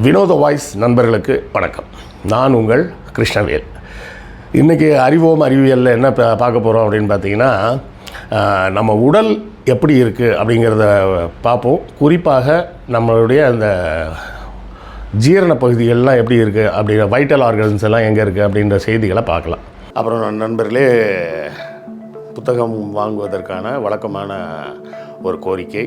வினோத வாய்ஸ் நண்பர்களுக்கு வணக்கம். நான் உங்கள் கிருஷ்ணவேல். இன்றைக்கி அறிவோம் அறிவியலில் என்ன பார்க்க போகிறோம் அப்படின்னு பார்த்தீங்கன்னா நம்ம உடல் எப்படி இருக்குது அப்படிங்கிறத பார்ப்போம். குறிப்பாக நம்மளுடைய அந்த ஜீரண பகுதிகள்லாம் எப்படி இருக்குது அப்படிங்கிற வைட்டல் ஆர்கன்ஸ் எல்லாம் எங்கே இருக்குது அப்படின்ற செய்திகளை பார்க்கலாம். அப்புறம் நண்பர்களே புத்தகம் வாங்குவதற்கான வழக்கமான ஒரு கோரிக்கை.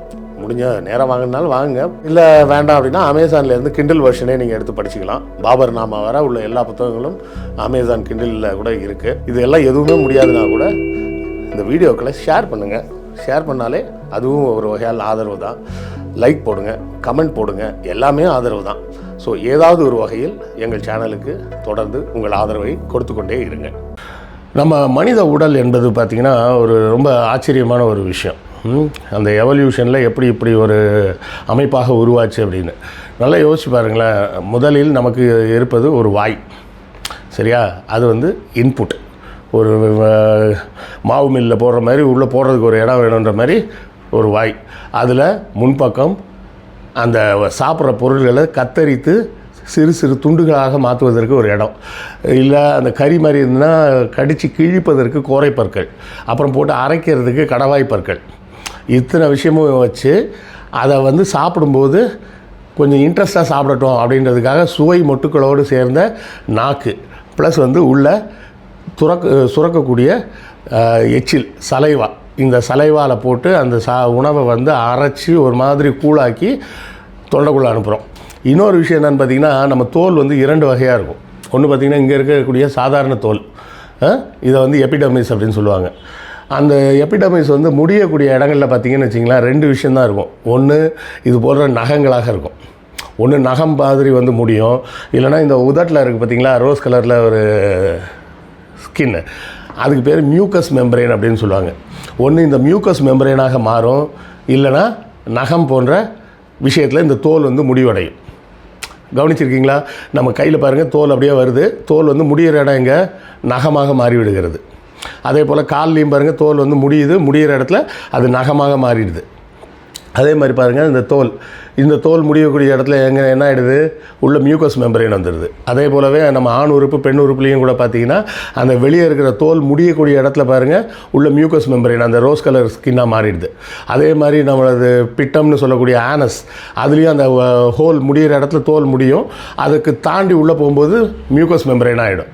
முடிஞ்ச நேரம் வாங்கினாலும் வாங்குங்க. இல்லை வேண்டாம் அப்படின்னா அமேசான்ல இருந்து கிண்டில் வெர்ஷனே நீங்கள் எடுத்து படிச்சுக்கலாம். பாபர் நாமா வர உள்ள எல்லா புத்தகங்களும் அமேசான் கிண்டிலில் கூட இருக்குது இது எல்லாம் எதுவுமே முடியாதுன்னா கூட இந்த வீடியோக்களை ஷேர் பண்ணுங்கள் ஷேர் பண்ணாலே அதுவும் ஒரு வகையால் ஆதரவு தான். லைக் போடுங்க கமெண்ட் போடுங்க. எல்லாமே ஆதரவு தான். ஸோ ஏதாவது ஒரு வகையில் எங்கள் சேனலுக்கு தொடர்ந்து உங்கள் ஆதரவை கொடுத்து கொண்டே இருங்க. நம்ம மனித உடல் என்பது பார்த்திங்கன்னா ஒரு ரொம்ப ஆச்சரியமான ஒரு விஷயம். அந்த எவல்யூஷனில் எப்படி இப்படி ஒரு அமைப்பாக உருவாச்சு அப்படின்னு. நல்லா யோசிச்சு பாருங்களேன். முதலில் நமக்கு இருப்பது ஒரு வாய். சரியா? அது வந்து இன்புட் ஒரு மாவு மில்லில் போடுற மாதிரி உள்ளே போடுறதுக்கு ஒரு இடம் வேணுன்ற மாதிரி ஒரு வாய். அதில் முன்பக்கம் அந்த சாப்பிட்ற பொருள்களை கத்தரித்து சிறு சிறு துண்டுகளாக மாற்றுவதற்கு ஒரு இடம். இல்லை அந்த கறி மாதிரி இருந்ததுன்னா கடித்து கிழிப்பதற்கு கோரைப்பற்கள் அப்புறம் போட்டு அரைக்கிறதுக்கு கடவாய் பற்கள். இத்தனை விஷயமும் வச்சு அதை வந்து சாப்பிடும்போது கொஞ்சம் இன்ட்ரெஸ்ட்டாக சாப்பிடட்டும் அப்படின்றதுக்காக சுவை மொட்டுக்களோடு சேர்ந்த நாக்கு ப்ளஸ் வந்து உள்ள துறக்க சுரக்கக்கூடிய எச்சில் சலைவா. இந்த சலைவாவில் போட்டு அந்த சா உணவை வந்து அரைச்சி ஒரு மாதிரி கூழாக்கி தொண்டைக்குள்ளே அனுப்புகிறோம் இன்னொரு விஷயம் என்னென்னு பார்த்தீங்கன்னா நம்ம தோல் வந்து இரண்டு வகையாக இருக்கும். ஒன்று பார்த்திங்கன்னா இங்கே இருக்கக்கூடிய சாதாரண தோல் இதை வந்து எபிடமிஸ் அப்படின்னு சொல்லுவாங்க. அந்த எபிடமிஸ் வந்து முடியக்கூடிய இடங்களில் பார்த்தீங்கன்னு வச்சிங்களேன் ரெண்டு விஷயந்தான் இருக்கும். ஒன்று இது போன்ற நகங்களாக இருக்கும். ஒன்று நகம் மாதிரி வந்து முடியும். இல்லைன்னா இந்த உதட்டில் இருக்குது பார்த்தீங்களா ரோஸ் கலரில் ஒரு ஸ்கின்னு அதுக்கு பேர் மியூக்கஸ் மெம்பரேன் அப்படின்னு சொல்லுவாங்க. ஒன்று இந்த மியூக்கஸ் மெம்பரேனாக மாறும். இல்லைன்னா நகம் போன்ற விஷயத்தில் இந்த தோல் வந்து முடிவடையும். கவனிச்சிருக்கீங்களா? நம்ம கையில் பாருங்கள் தோல் அப்படியே வருது. தோல் வந்து முடிகிற இடம் எங்கே? நகமாக மாறிவிடுகிறது. அதே போல் கால்லையும் பாருங்கள் தோல் வந்து முடியுது முடிகிற இடத்துல அது நகமாக மாறிடுது. அதே மாதிரி பாருங்கள் இந்த தோல். இந்த தோல் முடியக்கூடிய இடத்துல எங்கே என்ன ஆகிடுது உள்ள மியூக்கஸ் மெம்பரேன் வந்துடுது. அதே போலவே நம்ம ஆண் உறுப்பு பெண் உறுப்புலையும் கூட பார்த்தீங்கன்னா அந்த வெளியே இருக்கிற தோல் முடியக்கூடிய இடத்துல பாருங்கள் உள்ள மியூக்கஸ் மெம்பரேன் அந்த ரோஸ் கலர் ஸ்கின்னாக மாறிடுது. அதே மாதிரி நம்மளது பிட்டம்னு சொல்லக்கூடிய ஆனஸ் அதுலேயும் அந்த ஹோல் முடியிற இடத்துல தோல் முடியும். அதுக்கு தாண்டி உள்ளே போகும்போது மியூக்கஸ் மெம்பரேன் ஆகிடும்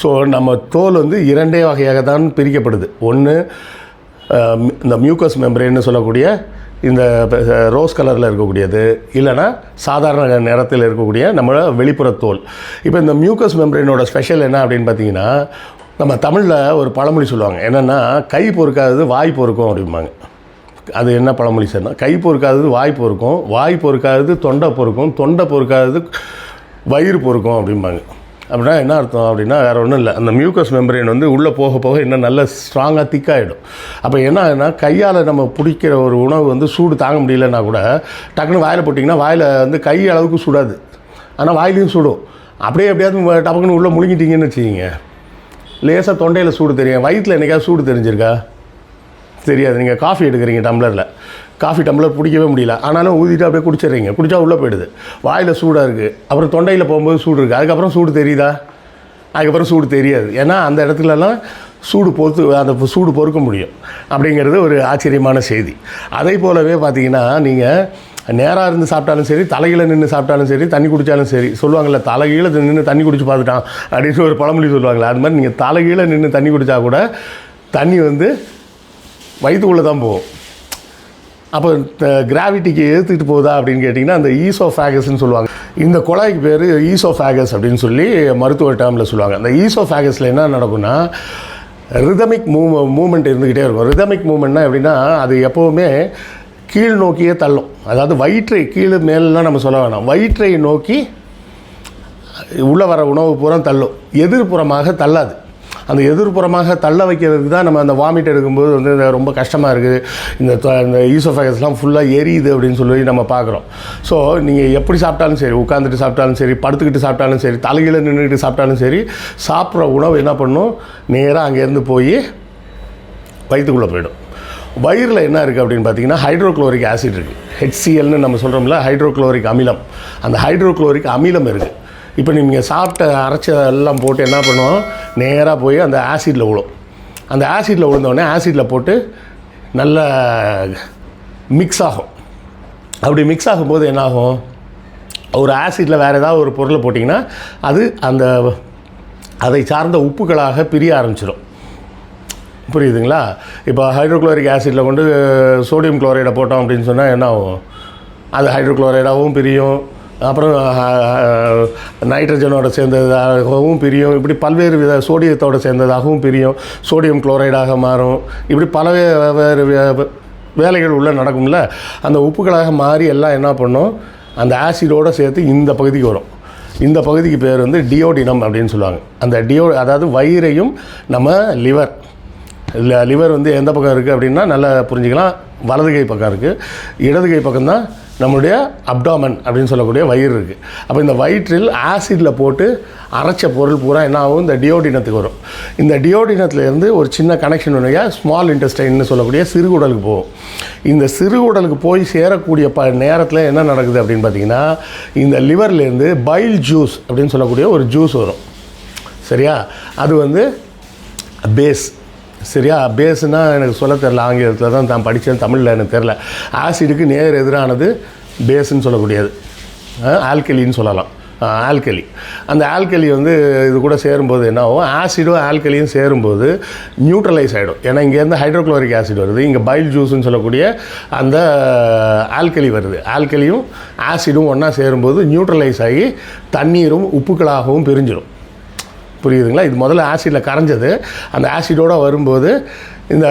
ஸோ நம்ம தோல் வந்து இரண்டே வகையாக தான் பிரிக்கப்படுது ஒன்று இந்த மியூக்கஸ் மெம்பரேன்னு சொல்லக்கூடிய இந்த ரோஸ் கலரில் இருக்கக்கூடியது. இல்லைன்னா சாதாரண நிறத்தில் இருக்கக்கூடிய நம்ம வெளிப்புற தோல். இப்போ இந்த மியூக்கஸ் மெம்பரேனோட ஸ்பெஷல் என்ன அப்படின்னு பார்த்தீங்கன்னா நம்ம தமிழில் ஒரு பழமொழி சொல்லுவாங்க. என்னென்னா கை பொறுக்காதது வாய் பொறுக்கும் அப்படிம்பாங்க. அது என்ன பழமொழி சார்னா கை பொறுக்காதது வாய் பொறுக்கும் வாய் பொறுக்காதது தொண்டை பொறுக்கும் தொண்டை பொறுக்காதது வயிறு பொறுக்கும் அப்படிம்பாங்க. அப்படின்னா என்ன அர்த்தம் அப்படின்னா வேறு ஒன்றும் இல்லை. அந்த மியூக்கஸ் மெம்பரேன் வந்து உள்ளே போக போக இன்னும் நல்ல ஸ்ட்ராங்காக திக்காகிடும் அப்போ என்ன ஆகுனா கையால் நம்ம பிடிக்கிற ஒரு உணவு வந்து சூடு தாங்க முடியலன்னா கூட டக்குன்னு வாயில் போட்டிங்கன்னா வாயில் வந்து கை அளவுக்கு சுடாது. ஆனால் வாயிலையும் சுடும். அப்படியே எப்படியாவது டபக்குன்னு உள்ளே முழுங்கிட்டீங்கன்னு வச்சுக்கிங்க. லேசாக தொண்டையில் சூடு தெரியும். வயிற்றில் என்றைக்காவது சூடு தெரிஞ்சிருக்கா? தெரியாது. நீங்கள் காஃபி எடுக்கிறீங்க டம்ளரில் காஃபி டம்ளர் பிடிக்கவே முடியல. ஆனாலும் ஊதிட்டு அப்படியே குடிச்சிடுறீங்க. குடித்தா உள்ளே போயிடுது. வாயில் சூடாக இருக்குது அப்புறம் தொண்டையில் போகும்போது சூடு இருக்குது அதுக்கப்புறம் சூடு தெரியுதா? அதுக்கப்புறம் சூடு தெரியாது. ஏன்னா அந்த இடத்துலலாம் சூடு பொறுத்து அந்த சூடு பொறுக்க முடியும். அப்படிங்கிறது ஒரு ஆச்சரியமான செய்தி. அதே போலவே பார்த்தீங்கன்னா நீங்கள் நேராக இருந்து சாப்பிட்டாலும் சரி தலையில் நின்று சாப்பிட்டாலும் சரி தண்ணி குடித்தாலும் சரி சொல்லுவாங்கள்ல தலைகீழ நின்று தண்ணி குடிச்சு பார்த்துட்டான் அப்படின்னு ஒரு பழமொழி சொல்லுவாங்களே அது மாதிரி நீங்கள் தலைகீழ நின்று தண்ணி குடித்தா கூட தண்ணி வந்து வயிற்றுக்குள்ளே தான் போகும். அப்போ கிராவிட்டிக்கு ஏற்றுக்கிட்டு போகுதா அப்படின்னு கேட்டிங்கன்னா அந்த ஈசோஃபேகஸ்ன்னு சொல்லுவாங்க. இந்த குழாய்க்கு பேர் ஈசோஃபேகஸ் அப்படின்னு சொல்லி மருத்துவ டேர்மில் சொல்லுவாங்க. அந்த ஈசோஃபேகஸில் என்ன நடக்கும்னா ரிதமிக் மூவ் மூமெண்ட் இருந்துக்கிட்டே இருக்கும். ரிதமிக் மூமெண்ட்னா எப்படின்னா அது எப்போவுமே கீழ் நோக்கியே தள்ளும். அதாவது வயிற்றை கீழே மேலாம் நம்ம சொல்ல வேணாம். வயிற்றை நோக்கி உள்ளே வர உணவு பூரா தள்ளும். எதிர்ப்புறமாக தள்ளாது. அந்த எதிர்ப்புறமாக தள்ள வைக்கிறதுக்கு தான் நம்ம அந்த வாமிட் எடுக்கும்போது வந்து ரொம்ப கஷ்டமாக இருக்குது. இந்த இந்த ஈசோஃபேகஸ்லாம் ஃபுல்லாக எரியுது அப்படின்னு சொல்லி நம்ம பார்க்குறோம். ஸோ நீங்கள் எப்படி சாப்பிட்டாலும் சரி உட்காந்துட்டு சாப்பிட்டாலும் சரி படுத்துக்கிட்டு சாப்பிட்டாலும் சரி தலைகீழ நின்றுட்டு சாப்பிட்டாலும் சரி சாப்பிட்ற உணவு என்ன பண்ணும்? நேராக அங்கேருந்து போய் வயிற்றுக்குள்ளே போயிடும். வயிறில் என்ன இருக்குது அப்படின்னு பார்த்தீங்கன்னா ஹைட்ரோக்ளோரிக் ஆசிட் இருக்குது ஹெச்சிஎல்னு நம்ம சொல்கிறோம்ல ஹைட்ரோக்ளோரிக் அமிலம். அந்த ஹைட்ரோக்ளோரிக் அமிலம் இருக்குது இப்போ நீங்கள் சாப்பிட்ட அரைச்சதெல்லாம் போட்டு என்ன பண்ணுவோம் நேராக போய் அந்த ஆசிடில் விழும் அந்த ஆசிடில் விழுந்தோடனே ஆசிடில் போட்டு நல்லா மிக்ஸ் ஆகும். அப்படி மிக்ஸ் ஆகும்போது என்னாகும்? ஒரு ஆசிடில் வேறு ஏதாவது ஒரு பொருளை போட்டிங்கன்னா அது அந்த அதை சார்ந்த உப்புகளாக பிரிய ஆரம்பிச்சிடும் புரியுதுங்களா? இப்போ ஹைட்ரோக்ளோரிக் ஆசிடில் கொண்டு சோடியம் குளோரைடை போட்டோம் அப்படின்னு சொன்னால் என்ன ஆகும் அது ஹைட்ரோக்ளோரைடாகவும் பிரியும். அப்புறம் நைட்ரஜனோட சேர்ந்ததாகவும் பிரியும். இப்படி பல்வேறு வித சோடியத்தோடு சேர்ந்ததாகவும் பிரியும். சோடியம் குளோரைடாக மாறும். இப்படி பல வேறு வே- வேலைகள் உள்ளே நடக்கும்ல. அந்த உப்புகளாக மாறி எல்லாம் என்ன பண்ணும்? அந்த ஆசிடோடு சேர்த்து இந்த பகுதிக்கு வரும். இந்த பகுதிக்கு பேர் வந்து டியோடினம் அப்படின்னு சொல்லுவாங்க. அந்த டியோ அதாவது வயிறையும் நம்ம லிவர். இல்லை லிவர் வந்து எந்த பக்கம் இருக்குது அப்படின்னா நல்லா புரிஞ்சுக்கலாம். வலது கை பக்கம் இருக்குது இடது கை பக்கம் தான் நம்மளுடைய அப்டாமன் அப்படின்னு சொல்லக்கூடிய வயிறு இருக்குது அப்போ இந்த வயிற்றில் ஆசிடில் போட்டு அரைச்ச பொருள் பூரா என்ன ஆகும்? இந்த டியோடினத்துக்கு வரும். இந்த டியோடினத்துலேருந்து ஒரு சின்ன கனெக்ஷன் வழியாக ஸ்மால் இன்டெஸ்டைன்னு சொல்லக்கூடிய சிறுகுடலுக்கு போகும். இந்த சிறுகுடலுக்கு போய் சேரக்கூடிய ப நேரத்தில் என்ன நடக்குது அப்படின்னு பார்த்தீங்கன்னா இந்த லிவர்லேருந்து பைல் ஜூஸ் அப்படின்னு சொல்லக்கூடிய ஒரு ஜூஸ் வரும். சரியா? அது வந்து பேஸ் சரியா? பேஸ்னா எனக்கு சொல்ல தெரில ஆங்கிலத்தில் தான் தான் படித்தேன் தமிழில் எனக்கு தெரில ஆசிடுக்கு நேர் எதிரானது பேஸுன்னு சொல்லக்கூடியது. ஆல்கலின்னு சொல்லலாம். ஆல்கலி. அந்த ஆல்கலி வந்து இது கூட சேரும்போது என்ன ஆகும் ஆசிடும் ஆல்கலியும் சேரும்போது நியூட்ரலைஸ் ஆகிடும் ஏன்னா இங்கேருந்து ஹைட்ரோக்ளோரிக் ஆசிட் வருது. இங்கே பைல் ஜூஸ்ன்னு சொல்லக்கூடிய அந்த ஆல்கலி வருது. ஆல்கலியும் ஆசிடும் ஒன்றா சேரும்போது நியூட்ரலைஸ் ஆகி தண்ணீரும் உப்புக்களாகவும் பிரிஞ்சிடும் புரியுதுங்களா? இது முதல்ல ஆசிடில் கரைஞ்சது. அந்த ஆசிடோடு வரும்போது இந்த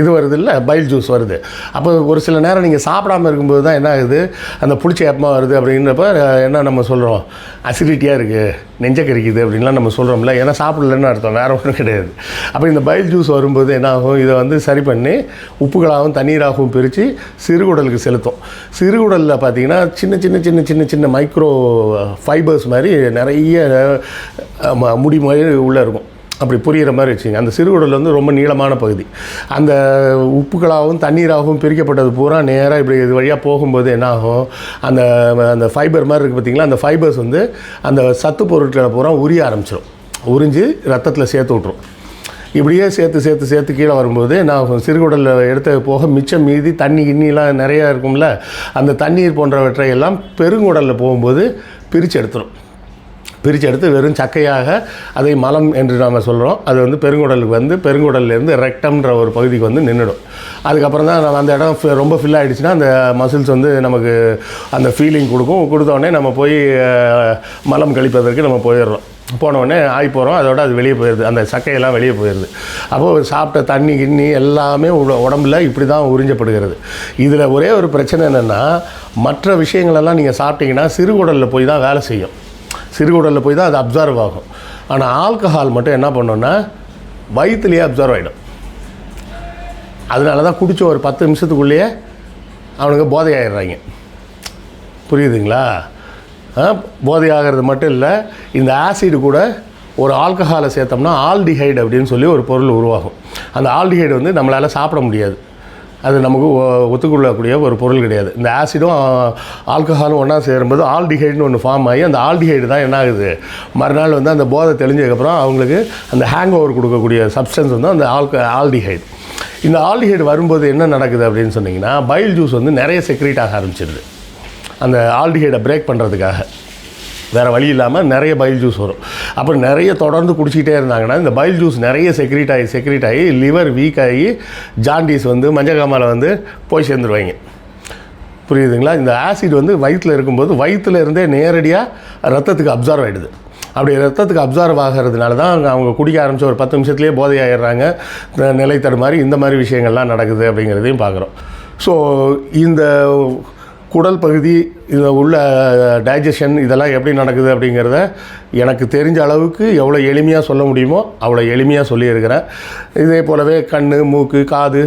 இது வருது இல்லை பைல் ஜூஸ் வருது. அப்போ ஒரு சில நேரம் நீங்கள் சாப்பிடாம இருக்கும்போது தான் என்ன ஆகுது? அந்த புளிச்ச ஏப்பமாக வருது அப்படின்றப்ப என்ன நம்ம சொல்கிறோம் அசிடிட்டியாக இருக்குது நெஞ்ச கறிக்குது அப்படின்லாம் நம்ம சொல்கிறோம்ல ஏன்னா சாப்பிடலன்னு அர்த்தம் வேறு ஒன்றும் கிடையாது. அப்போ இந்த பைல் ஜூஸ் வரும்போது என்ன ஆகும்? இதை வந்து சரி பண்ணி உப்புகளாகவும் தண்ணீராகவும் பிரித்து சிறுகுடலுக்கு செலுத்தும். சிறுகுடலில் பார்த்தீங்கன்னா சின்ன சின்ன சின்ன சின்ன சின்ன மைக்ரோ ஃபைபர்ஸ் மாதிரி நிறைய முடி மாதிரி உள்ளே இருக்கும். அப்படி புரிகிற மாதிரி வச்சுங்க அந்த சிறுகுடல் வந்து ரொம்ப நீளமான பகுதி. அந்த உப்புகளாகவும் தண்ணீராகவும் பிரிக்கப்பட்டது பூரா நேராக இப்படி இது வழியாக போகும்போது என்ன ஆகும் அந்த அந்த ஃபைபர் மாதிரி இருக்குது பார்த்தீங்களா அந்த ஃபைபர்ஸ் வந்து அந்த சத்து பொருட்களை பூரா உரிய ஆரம்பிச்சிடும் உறிஞ்சு ரத்தத்தில் சேர்த்து விட்ரும் இப்படியே சேர்த்து சேர்த்து சேர்த்து கீழே வரும்போது நான் சிறுகுடலில் எடுத்த போக மிச்சம் மீதி தண்ணி கிண்ணிலாம் நிறையா இருக்கும்ல? அந்த தண்ணீர் போன்றவற்றை எல்லாம் பெருங்குடலில் போகும்போது பிரித்து எடுத்துரும். பிரித்து எடுத்து வெறும் சக்கையாக அதை மலம் என்று நாம் சொல்கிறோம் அது வந்து பெருங்குடலுக்கு வந்து பெருங்குடல்லேருந்து ரெக்டம்ன்ற ஒரு பகுதிக்கு வந்து நின்றுடும் அதுக்கப்புறம் தான் நம்ம அந்த இடம் ரொம்ப ஃபில் ஆகிடுச்சுன்னா அந்த மசில்ஸ் வந்து நமக்கு அந்த ஃபீலிங் கொடுக்கும். கொடுத்தோடனே நம்ம போய் மலம் கழிப்பதற்கு நம்ம போயிடுறோம். போனவுடனே ஆகி போகிறோம் அதோட அது வெளியே போயிடுது அந்த சக்கையெல்லாம் வெளியே போயிடுது அப்போது சாப்பிட்ட தண்ணி கிண்ணி எல்லாமே உடம்புல இப்படி தான் உறிஞ்சப்படுகிறது. இதில் ஒரே ஒரு பிரச்சனை என்னென்னா மற்ற விஷயங்களெல்லாம் நீங்கள் சாப்பிட்டீங்கன்னா சிறுகுடலில் போய் தான் வேலை செய்யும். சிறுகுடலில் போய் தான் அது அப்சர்வ் ஆகும். ஆனால் ஆல்கஹால் மட்டும் என்ன பண்ணோன்னா வயிற்றுலேயே அப்சர்வ் ஆகிடும் அதனால தான் குடித்த ஒரு பத்து நிமிஷத்துக்குள்ளேயே அவனுக்கு போதை ஆயிடுறாங்க புரியுதுங்களா? ஆ, போதை ஆகிறது மட்டும் இல்லை இந்த ஆசிடு கூட ஒரு ஆல்கஹாலை சேர்த்தோம்னா ஆல்டிஹைடு அப்படின்னு சொல்லி ஒரு பொருள் உருவாகும். அந்த ஆல்டிஹைடு வந்து நம்மளால் சாப்பிட முடியாது. அது நமக்கு ஒ- ஒத்துக்கொள்ளக்கூடிய ஒரு பொருள் கிடையாது. இந்த ஆசிடும் ஆல்கஹாலும் ஒன்றா சேரும்போது ஆல்டிஹைடுன்னு ஒன்று ஃபார்ம் ஆகி அந்த ஆல்டிஹைடு தான் என்ன ஆகுது? மறுநாள் வந்து அந்த போதை தெளிஞ்சதுக்கப்புறம் அவங்களுக்கு அந்த ஹேங் ஓவர் கொடுக்கக்கூடிய சப்ஸ்டன்ஸ் வந்து அந்த ஆல்க ஆல்டிஹைடு. இந்த ஆல்டிஹைடு வரும்போது என்ன நடக்குது அப்படின்னு சொன்னிங்கன்னா பைல் ஜூஸ் வந்து நிறைய செக்ரேட் ஆக ஆரம்பிச்சிடுது அந்த ஆல்டிஹைடை பிரேக் பண்ணுறதுக்காக வேறு வழி இல்லாமல் நிறைய பைல் ஜூஸ் வரும். அப்போ நிறைய தொடர்ந்து குடிச்சிக்கிட்டே இருந்தாங்கன்னா இந்த பைல் ஜூஸ் நிறைய செக்ரீட் ஆகி செக்ரீட் ஆகி லிவர் வீக் ஆகி ஜாண்டிஸ் வந்து மஞ்சக்காமால வந்து போய் சேர்ந்துருவாங்க. புரியுதுங்களா? இந்த ஆசிட் வந்து வயிற்றில் இருக்கும்போது வயிற்றுல இருந்தே நேரடியாக ரத்தத்துக்கு அப்சர்வ் ஆகிடுது அப்படி ரத்தத்துக்கு அப்சர்வ் ஆகிறதுனால தான் அவங்க- குடிக்க ஆரம்பிச்ச ஒரு பத்து நிமிஷத்துலேயே போதை ஆயிடுறாங்க இந்த நிலை மாதிரி இந்த மாதிரி விஷயங்கள்லாம் நடக்குது அப்படிங்கிறதையும் பார்க்குறோம். ஸோ இந்த குடல் பகுதி இதில் உள்ள டைஜஷன் இதெல்லாம் எப்படி நடக்குது அப்படிங்கிறத எனக்கு தெரிஞ்ச அளவுக்கு எவ்வளோ எளிமையாக சொல்ல முடியுமோ அவ்வளோ எளிமையாக சொல்லியிருக்கிறேன். இதே போலவே கண் மூக்கு காது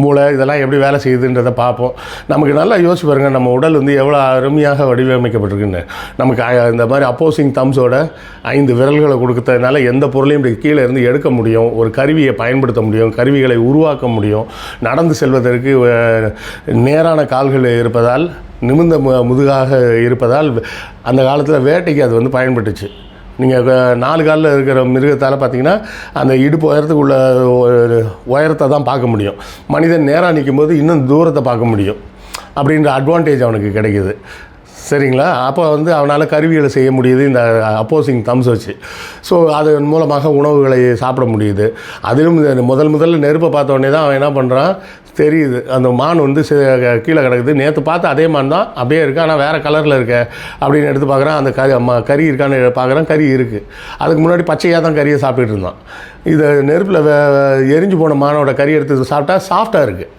மூளை இதெல்லாம் எப்படி வேலை செய்யுதுன்றதை பார்ப்போம். நமக்கு நல்லா யோசிச்சு பாருங்கள் நம்ம உடல் வந்து எவ்வளோ அருமையாக வடிவமைக்கப்பட்டிருக்குன்னு. நமக்கு இந்த மாதிரி அப்போசிங் தம்ஸோட ஐந்து விரல்களை கொடுக்கறதுனால எந்த பொருளையும் இப்படி கீழே இருந்து எடுக்க முடியும் ஒரு கருவியை பயன்படுத்த முடியும் கருவிகளை உருவாக்க முடியும். நடந்து செல்வதற்கு நேரான கால்கள் இருப்பதால் நிமிர்ந்த முதுகாக இருப்பதால் அந்த காலத்தில் வேட்டைக்கு அது வந்து பயன்பட்டுச்சு. நீங்கள் நாலு காலில் இருக்கிற மிருகத்தால் பார்த்தீங்கன்னா அந்த இடுப்பு உயரத்துக்கு உள்ள ஒரு உயரத்தை தான் பார்க்க முடியும். மனிதன் நேராக நிற்கும்போது இன்னும் தூரத்தை பார்க்க முடியும். அப்படின்ற அட்வான்டேஜ் அவனுக்கு கிடைக்கிது. சரிங்களா? அப்போ வந்து அவனால் கருவிகளை செய்ய முடியுது இந்த அப்போசிங் தம்ஸ் வச்சு. ஸோ அதன் மூலமாக உணவுகளை சாப்பிட முடியுது. அதிலும் முதல் முதல்ல நெருப்பை பார்த்த உடனே தான் அவன் என்ன பண்ணுறான் தெரியுது. அந்த மான் வந்து கீழே கிடக்குது. நேற்று பார்த்து அதே மான் தான். அப்படியே இருக்கு. ஆனால் வேறு கலரில் இருக்க. அப்படின்னு எடுத்து பார்க்குறான். அந்த கறி ம- கறி இருக்கான்னு பார்க்குறான். கறி இருக்குது அதுக்கு முன்னாடி பச்சையாக தான் கறியை சாப்பிட்டுட்டு இருந்தான். இதை நெருப்பில் எரிஞ்சு போன மானோட கறி எடுத்து சாப்பிட்டா சாஃப்டாக இருக்குது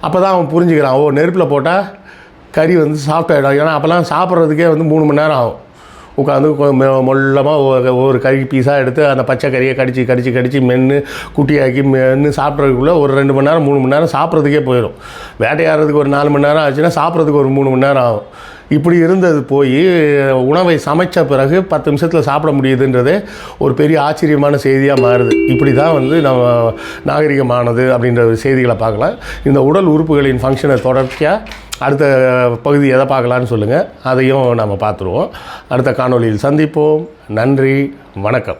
அப்போ தான் அவன் புரிஞ்சுக்கிறான். ஓ நெருப்பில் போட்டால் கறி வந்து சாஃப்டாகிடும் ஏன்னா அப்போல்லாம் சாப்பிட்றதுக்கே வந்து மூணு மணி நேரம் ஆகும். உட்காந்து மொல்லமாக ஒரு கறி பீஸாக எடுத்து அந்த பச்சை கறியை கடிச்சு கடிச்சு கடிச்சு மென்று குட்டியாக்கி மென்று சாப்பிட்றதுக்குள்ளே ஒரு ரெண்டு மணி நேரம் மூணு மணி நேரம் சாப்பிட்றதுக்கே போயிடும். வேட்டையாடுறதுக்கு ஒரு நாலு மணி நேரம் ஆச்சுன்னா சாப்பிட்றதுக்கு ஒரு மூணு மணி நேரம் ஆகும். இப்படி இருந்தது போய் உணவை சமைச்ச பிறகு பத்து நிமிஷத்தில் சாப்பிட முடியுதுன்றதே ஒரு பெரிய ஆச்சரியமான செய்தியாக மாறுது. இப்படி தான் வந்து நம்ம நாகரிகமானது அப்படின்ற ஒரு செய்திகளை பார்க்கலாம். இந்த உடல் உறுப்புகளின் ஃபங்க்ஷனை தொடர்ச்சியாக அடுத்த பகுதி எதை பார்க்கலான்னு சொல்லுங்கள் அதையும் நாம் பார்த்துருவோம். அடுத்த காணொளியில் சந்திப்போம். நன்றி வணக்கம்.